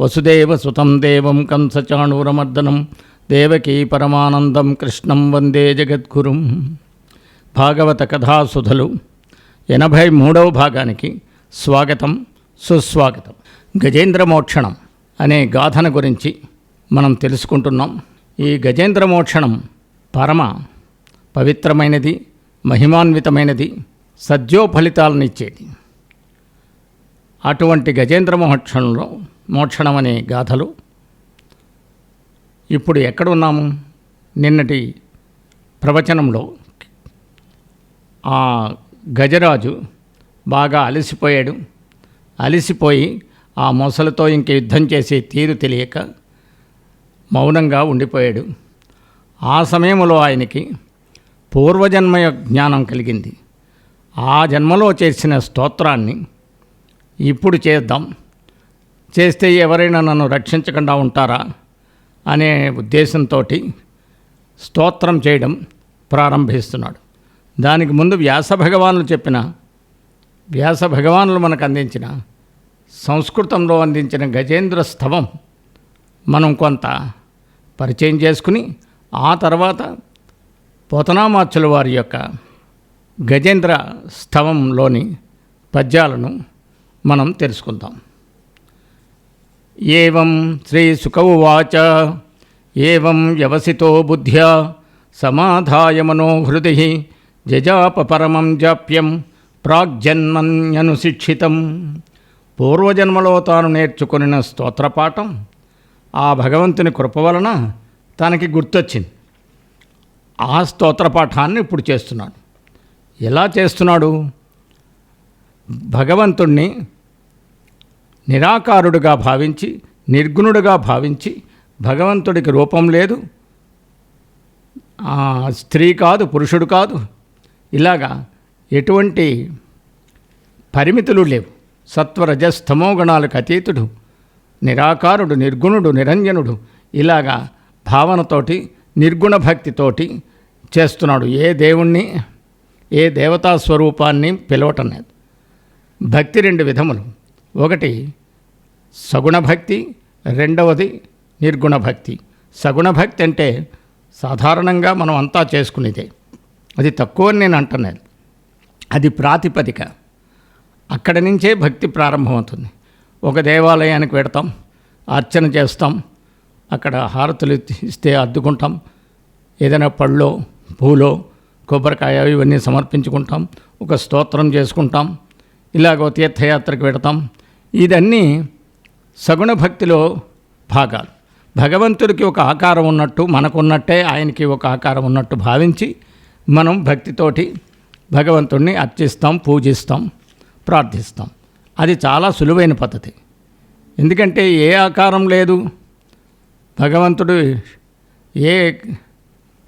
వసుదేవ సుతం దేవం కంసచాణూరమర్దనం దేవకీ పరమానందం కృష్ణం వందే జగద్గురుం భాగవత కథాసుధలు ఎనభై మూడవ భాగానికి స్వాగతం సుస్వాగతం. గజేంద్ర మోక్షణం అనే గాథన గురించి మనం తెలుసుకుంటున్నాం. ఈ గజేంద్ర మోక్షణం పరమ పవిత్రమైనది మహిమాన్వితమైనది సద్యోఫలితాలనిచ్చేది. అటువంటి గజేంద్ర మోక్షణంలో మోక్షణం అనే గాథలు. ఇప్పుడు ఎక్కడ ఉన్నాము? నిన్నటి ప్రవచనంలో. ఆ గజరాజు బాగా అలసిపోయాడు. అలసిపోయి ఆ మొసలతో ఇంక యుద్ధం చేసే తీరు తెలియక మౌనంగా ఉండిపోయాడు. ఆ సమయంలో ఆయనకి పూర్వజన్మ జ్ఞానం కలిగింది. ఆ జన్మలో చేసిన స్తోత్రాన్ని ఇప్పుడు చేద్దాం. చేస్తే ఎవరైనా నన్ను రక్షించకుండా ఉంటారా అనే ఉద్దేశంతో స్తోత్రం చేయడం ప్రారంభిస్తున్నాడు. దానికి ముందు వ్యాస భగవానులు చెప్పిన వ్యాస భగవానులు మనకు అందించిన సంస్కృతంలో అందించిన గజేంద్ర స్తవం మనం కొంత పరిచయం చేసుకుని ఆ తర్వాత పోతనామాచుల వారి యొక్క గజేంద్ర స్తవంలోని పద్యాలను మనం తెలుసుకుందాం. ఏం శ్రీ సుఖవువాచ ఏం వ్యవసితో బుద్ధ్యా సమాధాయ మనోహృది జజాప పరమం జాప్యం ప్రాగ్జన్మన్యనుశిక్షితం. పూర్వజన్మలో తాను నేర్చుకుని స్తోత్రపాఠం ఆ భగవంతుని కృప వలన తనకి గుర్తొచ్చింది. ఆ స్తోత్రపాఠాన్ని ఇప్పుడు చేస్తున్నాడు. ఎలా చేస్తున్నాడు? భగవంతుణ్ణి నిరాకారుడుగా భావించి నిర్గుణుడుగా భావించి భగవంతుడికి రూపం లేదు. స్త్రీ కాదు పురుషుడు కాదు. ఇలాగా ఎటువంటి పరిమితులు లేవు. సత్వరజస్తమో గుణాలకు అతీతుడు నిరాకారుడు నిర్గుణుడు నిరంజనుడు ఇలాగా భావనతోటి నిర్గుణ భక్తితోటి చేస్తున్నాడు. ఏ దేవుణ్ణి ఏ దేవతా స్వరూపాన్ని పిలవటం లేదు. భక్తి రెండు విధములు. ఒకటి సగుణ భక్తి రెండవది నిర్గుణ భక్తి. సగుణ భక్తి అంటే సాధారణంగా మనం అంతా చేసుకునేదే. అది తక్కువ అని నేను అంటున్నాను. అది ప్రాతిపదిక. అక్కడి నుంచే భక్తి ప్రారంభమవుతుంది. ఒక దేవాలయానికి పెడతాం అర్చన చేస్తాం అక్కడ హారతులు ఇస్తే అద్దుకుంటాం ఏదైనా పళ్ళో పూలో కొబ్బరికాయ ఇవన్నీ సమర్పించుకుంటాం ఒక స్తోత్రం చేసుకుంటాం ఇలాగో తీర్థయాత్రకు పెడతాం ఇదన్నీ సగుణ భక్తిలో భాగాలు. భగవంతుడికి ఒక ఆకారం ఉన్నట్టు మనకున్నట్టే ఆయనకి ఒక ఆకారం ఉన్నట్టు భావించి మనం భక్తితోటి భగవంతుడిని అర్చిస్తాం పూజిస్తాం ప్రార్థిస్తాం. అది చాలా సులువైన పద్ధతి. ఎందుకంటే ఏ ఆకారం లేదు. భగవంతుడు ఏ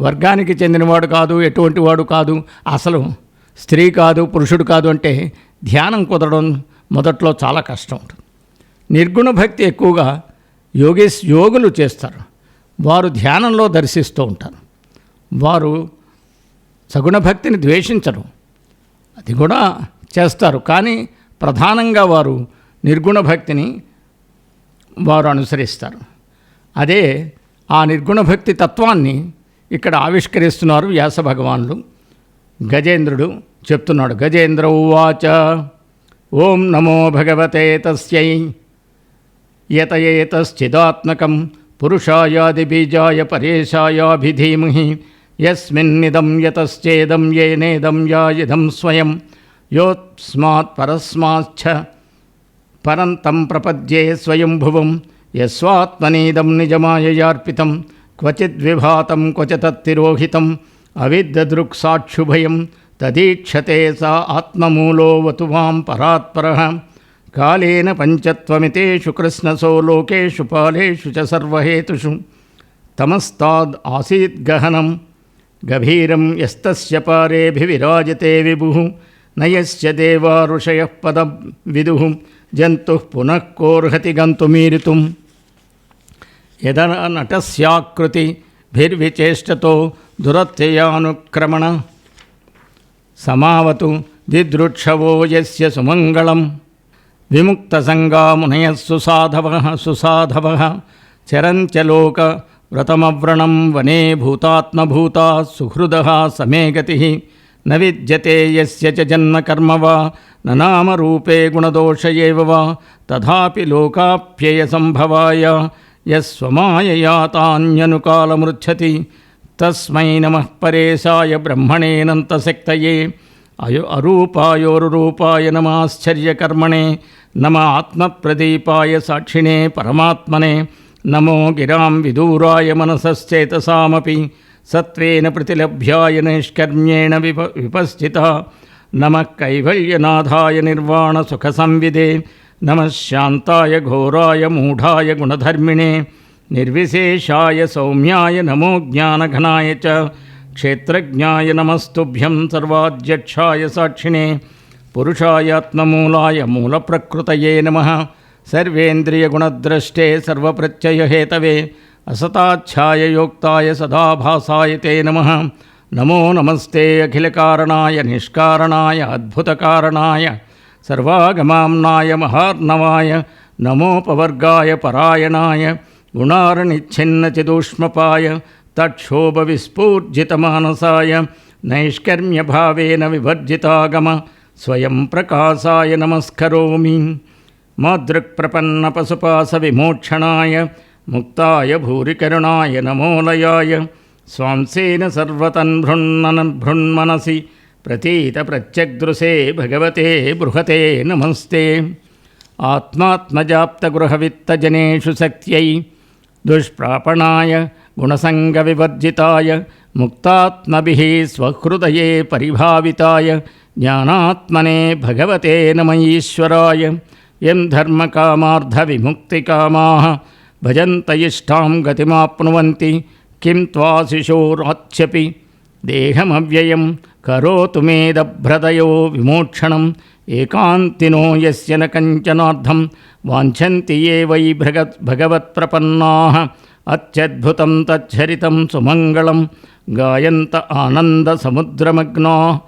వర్గానికి చెందినవాడు కాదు ఎటువంటి వాడు కాదు అసలు స్త్రీ కాదు పురుషుడు కాదు అంటే ధ్యానం కుదరడం మొదట్లో చాలా కష్టం ఉంటుంది. నిర్గుణ భక్తి ఎక్కువగా యోగేశ్ యోగులు చేస్తారు. వారు ధ్యానంలో దర్శిస్తూ ఉంటారు. వారు సగుణ భక్తిని ద్వేషించరు. అది కూడా చేస్తారు. కానీ ప్రధానంగా వారు నిర్గుణ భక్తిని వారు అనుసరిస్తారు. అదే ఆ నిర్గుణ భక్తి తత్వాన్ని ఇక్కడ ఆవిష్కరిస్తున్నారు వ్యాస భగవానులు గజేంద్రుడు చెప్తున్నాడు. గజేంద్ర ఉవాచ ओं नमो भगवते तस्यै यतयेतश्चिदात्मकं पुरुषायादिबीजाय परेशायाभिधीमहि यस्मिन्निदं यतश्चेदं येनेदं यायुधं स्वयं, योऽस्मात् परस्माच्छ परन्तं प्रपद्ये स्वयंभुवं, यस्वात्मनीदं निजमाययार्पितं, क्वचिद्विभातं क्वचिदत्तिरोहितम् अविद्ददृक्साक्षुभयं తదీక్షతే సా ఆత్మమూలో వతువాం పరాత్పర. కాళేన పంచత్వమితేషు కృష్ణసో లోకేషు పాలేషు చ సర్వహేతుషు. తమస్తాద్ ఆసీత్ గహనం. గభీరం యస్తస్య పారేభివిరాజతే విభు. నయస్య దేవారుషయ పద విదు. జంతు పునః కోర్హతి గంతుమీరితుం. యదన నటస్యాకృతి భిర్విచేష్టతో దురత్యయానుక్రమణ సమావతు దిదృక్షవో యస్య సుమంగళం. విముక్తసంగామునయ సుసాధవ సుసాధవ చరంత్యలోక వ్రతమవ్రణం వనే భూతాత్మభూతా సుహృద సమే గతి. న విద్యతే యస్య చ జన్మ వా నామరూపే గుణదోష వా తథాపి లోకాప్యయ సంభవాయ. యస్వమాయయా తాన్యనుకాలమృచ్చతి తస్మై నమ పరేశాయ బ్రహ్మణేనంతశక్తయే అయో అరూపాయోరురూపాయ నమాశ్చర్యకర్మణే నమ ఆత్మప్రదీపాయ సాక్షిణే పరమాత్మనే నమో గిరాం విదూరాయ మనసశ్చేతసామపి సత్వేన ప్రతిలభ్యాయ నైష్కర్మ్యేణ విప విపస్థిత నమ కైవల్యనాథాయ నిర్వాణ సుఖ సంవిదే నమ శాంతాయ ఘోరాయ మూఢాయ గుణధర్మిణే निर्विशेषाय सौम्याय नमो ज्ञानघनाय च क्षेत्रज्ञाय नमस्तुभ्यं सर्वाध्यक्षाय साक्षिणे पुरुषायात्ममूलाय मूलप्रकृतये नमः। सर्वेन्द्रियगुणद्रष्टे सर्वप्रत्ययहेतवे असताच्छाययोक्ताय सदाभासाय ते नमः। नमो नमस्ते अखिलकारणाय निष्कारणाय अद्भुतकारणाय सर्वागमाम्नाय महार्णवाय नमोपवर्गाय परायणाय గుణారనిచ్ఛిన్నచిదూష్మపాయ తక్షోభవిస్ఫూర్జితమానసాయ నైష్కర్మ్యభావేన వివర్జితాగమ స్వయం ప్రకాశాయ నమస్కరోమి మాదృక్ప్రపన్న పశుపాస విమోక్షణాయ ముక్తాయ భూరికరుణాయ నమోలయాయ స్వాంసేన సర్వతన్భృన్నన భృన్మనసి ప్రతీత ప్రత్యగ్దృశే భగవతే బృహతే నమస్తే ఆత్మాత్మజాప్తగృహవిత్తజనేషు శక్త్యై దుష్ప్రాపణాయ గుణసంగవివర్జితాయ ముక్తాత్మభిः స్వహృదయే పరిభావితాయ జ్ఞానాత్మనే భగవతే నమ ఈశ్వరాయ యం ధర్మకామార్థవిముక్తికామాः భజంత ఇష్టాం గతిమాప్నువంతి కిం త్వాశిశోరాచ్యపి దేహమవ్యయం కరోతు మేదభ్రదయో విమోక్షణం ఏకాంతినో యస్య న కంచనార్థం. వాంఛంతి ఏ వై భగ భగవత్ప్రపన్నా. అత్యద్భుతం తచ్చరితం సుమంగళం. గాయంత ఆనంద ఆనందసముద్రమగ్నా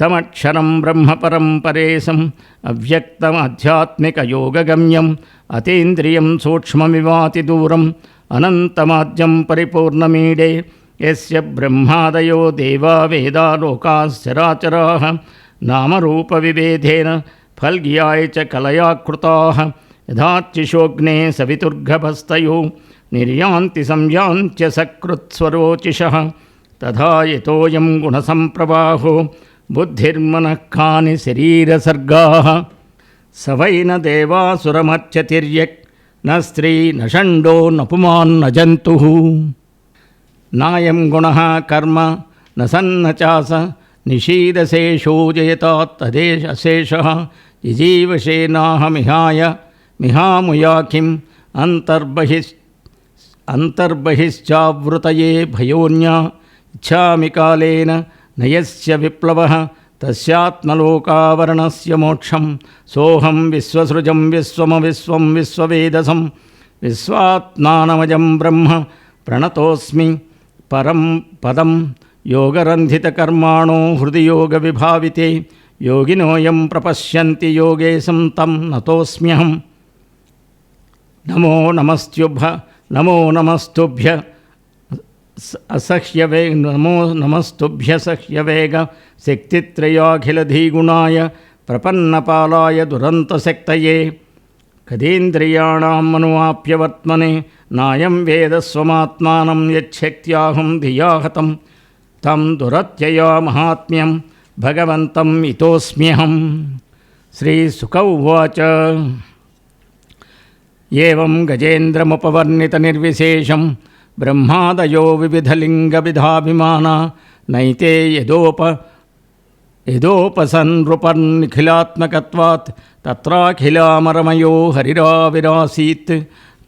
తమక్షరం బ్రహ్మపరం పరేశం అవ్యక్తమాధ్యాత్మికయోగగమ్యం అతీంద్రియం సూక్ష్మమివాతి దూరం. అనంతమాద్యం పరిపూర్ణమీడే. యస్య బ్రహ్మాదయో దేవా వేదా లోకాశ్చరాచరాः నామరూపవిభేదేన ఫల్గ్యాయ చ కలయా కృతాः యథాచ్చిశోగ్నే సవితుర్గభస్తయో నిర్యాంతి సంయాంత్య సకృత్స్వరోచిషः తథా యతోయం గుణసంప్రవాహో బుద్ధిర్మనః కాని శరీరసర్గాः స వై న దేవాసురమర్చతిర్యక్ న స్త్రీ న షండో నపుమాన్న జంతు నాయం గుణ కర్మ న సన్న చాస निषीदशेषो जयता तदेशशेषः जिजीवशेनाहमिहाय मिहामुया किम् अन्तर्बहिश्च अन्तर्बहिश्चावृतये भयोन्या इच्छामि कालेन नयस्य विप्लवः तस्यात्मलोकावरणस्य मोक्षं सोऽहं विश्वसृजं विश्वमविश्वं विश्ववेदसं विश्वात्मानमजं ब्रह्म प्रणतोऽस्मि परं पदं యోగరంధితకర్మాణో హృది యోగ విభావితే యోగినోయం ప్రపశ్యంతి యోగేశం తం నతోస్మ్యహం నమో నమస్త్యుభ నమో నమస్తుభ్య అసహ్యవే నమో నమస్తుభ్య సహ్యవేగ శక్తిత్రయాఖిలధీగుణాయ ప్రపన్నపాలాయ దురంతశక్తయే కదీంద్రియాణం మనువాప్యవర్త్మనే నాయం వేదస్వమాత్మానం యచ్చక్త్యాహం ధియాహతం तम दुरत्ययो महात्म्यं भगवन्तम् इतोऽस्म्यहं श्रीसुक उवाच एवं गजेन्द्रमुपवर्णितनिर्विशेषं ब्रह्मादयो विविधलिङ्गविधाभिमाना, नैते यदोप यदोपसन्नृपर्निखिलात्मकत्वात् तत्राखिलामरमयो हरिराविरासीत्।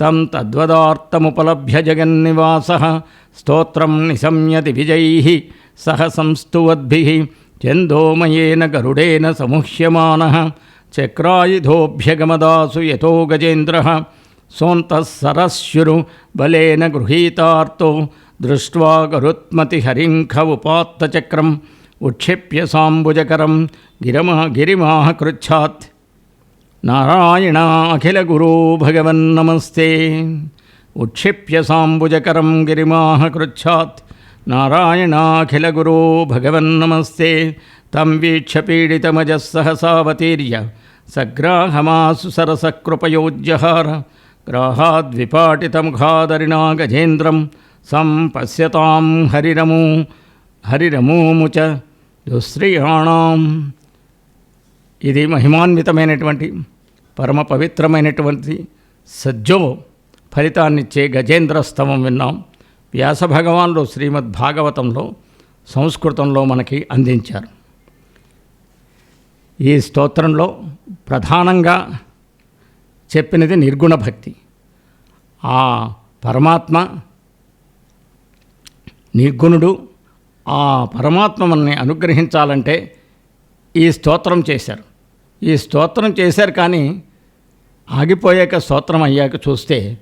तं तद्वदार्तमुपलभ्य जगन्निवासः స్తోత్రం నిశమ్యతి విజై సహ సంస్తువద్భి చందోమయేన గరుడేన సముహ్యమాన చక్రాయుధోభ్యగమదాసు యతో గజేంద్ర సోంతః సరస్యురు బలేన గృహీతార్తో దృష్ట్వా గరుత్మతి హరింఖ ఉపాత్తచక్రం ఉక్షిప్య సాంబుజకరం గిరమా గిరిమాహ కృచ్ఛాత్. నారాయణ అఖిల గురో భగవన్నమస్తే ఉక్షిప్య సాంబుజకరం గిరిమాహ కృచ్ఛాత్. నారాయణాఖిల భగవన్నమస్తే తం వీక్ష పీడితమజస్సహసావతీర్య సగ్రాహమాసు సరసకృపయోజ్యహార. గ్రాహాద్విపాటితముఖాదరిణా గజేంద్రం. సంపశ్యతాం హరిరము హరిరమూముచ దుశ్రీయాణం ఇది మహిమాన్వితమైనటువంటి పరమ పవిత్రమైనటువంటి సజ్జో. ఫలితాన్నిచ్చే గజేంద్రస్తవం విన్నాం. వ్యాస భగవానులు శ్రీమద్ భాగవతంలో సంస్కృతంలో మనకి అందించారు. ఈ స్తోత్రంలో ప్రధానంగా చెప్పినది నిర్గుణ భక్తి. ఆ పరమాత్మ నిర్గుణుడు ఆ పరమాత్మ మనల్ని అనుగ్రహించాలంటే ఈ స్తోత్రం చేశారు. ఈ స్తోత్రం చేశారు కానీ ఆగిపోయాక స్తోత్రం అయ్యాక చూస్తే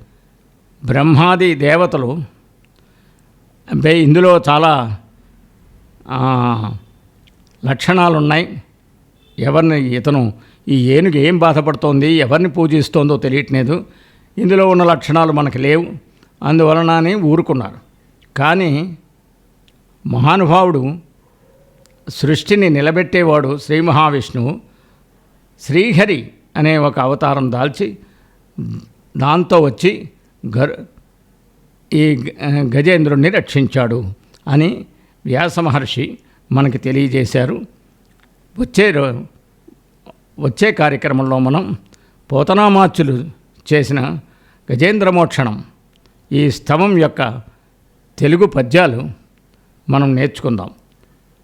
బ్రహ్మాది దేవతలు అంటే ఇందులో చాలా లక్షణాలు ఉన్నాయి ఎవరిని ఇతను ఈ ఏనుగు ఏం బాధపడుతోంది ఎవరిని పూజిస్తోందో తెలియట్లేదు. ఇందులో ఉన్న లక్షణాలు మనకు లేవు. అందువలన అని ఊరుకున్నారు. కానీ మహానుభావుడు సృష్టిని నిలబెట్టేవాడు శ్రీ మహావిష్ణువు. శ్రీహరి అనే ఒక అవతారం దాల్చి దాంతో వచ్చి గర్ ఈ గజేంద్రుణ్ణి రక్షించాడు అని వ్యాస మహర్షి మనకి తెలియజేశారు. వచ్చే వచ్చే కార్యక్రమంలో మనం పోతనామాచులు చేసిన గజేంద్రమోక్షణం ఈ స్తవం యొక్క తెలుగు పద్యాలు మనం నేర్చుకుందాం.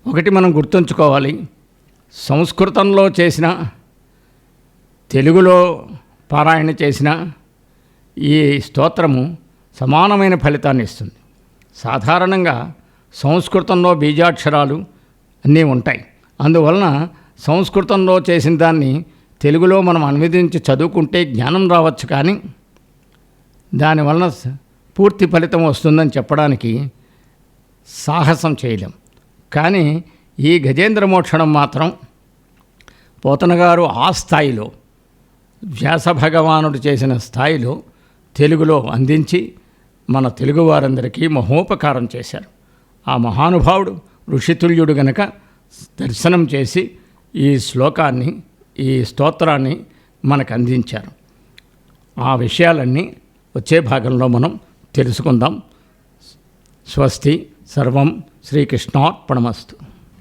ఒకటి మనం గుర్తుంచుకోవాలి. సంస్కృతంలో చేసిన తెలుగులో పారాయణ చేసిన ఈ స్తోత్రము సమానమైన ఫలితాన్ని ఇస్తుంది. సాధారణంగా సంస్కృతంలో బీజాక్షరాలు అన్నీ ఉంటాయి. అందువలన సంస్కృతంలో చేసిన దాన్ని తెలుగులో మనం అనువదించి చదువుకుంటే జ్ఞానం రావచ్చు కానీ దానివలన పూర్తి ఫలితం వస్తుందని చెప్పడానికి సాహసం చేయలేం. కానీ ఈ గజేంద్ర మోక్షణం మాత్రం పోతనగారు ఆ స్థాయిలో వ్యాస భగవానుడు చేసిన స్థాయిలో తెలుగులో అందించి మన తెలుగు వారందరికీ మహోపకారం చేశారు. ఆ మహానుభావుడు ఋషితుల్యుడు గనక దర్శనం చేసి ఈ శ్లోకాన్ని ఈ స్తోత్రాన్ని మనకు అందించారు. ఆ విషయాలన్నీ వచ్చే భాగంలో మనం తెలుసుకుందాం. స్వస్తి సర్వం శ్రీకృష్ణార్పణమస్తు.